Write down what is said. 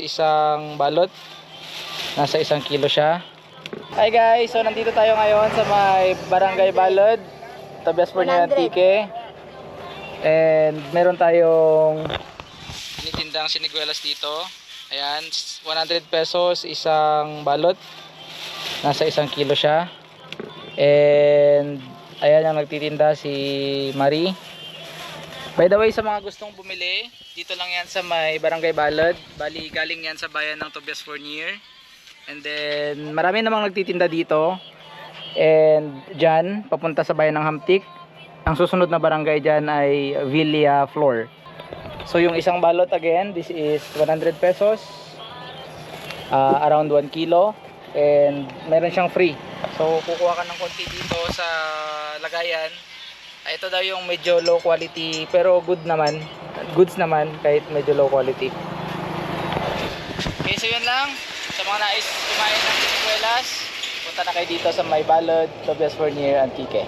Isang balot. Nasa isang kilo siya. Hi guys, so nandito tayo ngayon sa may Barangay Balod. Tabias po niya 100. Antique. And meron tayong tinitindang siniguelas dito. Ayan, 100 pesos isang balot. Nasa isang kilo siya. And ayan ang nagtitinda si Marie. By the way, sa mga gustong bumili, dito lang yan sa may Barangay Balod. Bali, galing yan sa bayan ng Tobias Fournier. And then, marami namang nagtitinda dito. And dyan, papunta sa bayan ng Hamtik. Ang susunod na barangay dyan ay Villa Flor. So, yung isang balot again, this is 100 pesos. Ah, around 1 kilo. And meron siyang free. So, kukuha ka ng konti dito sa lagayan. Ah, Ito daw yung medyo low quality pero good naman. Goods naman kahit medyo low quality. Okay, so yun lang. Sa mga nais kumain ng eskwelas, punta na kayo dito sa May Balod, Tobias Fournier, Antique.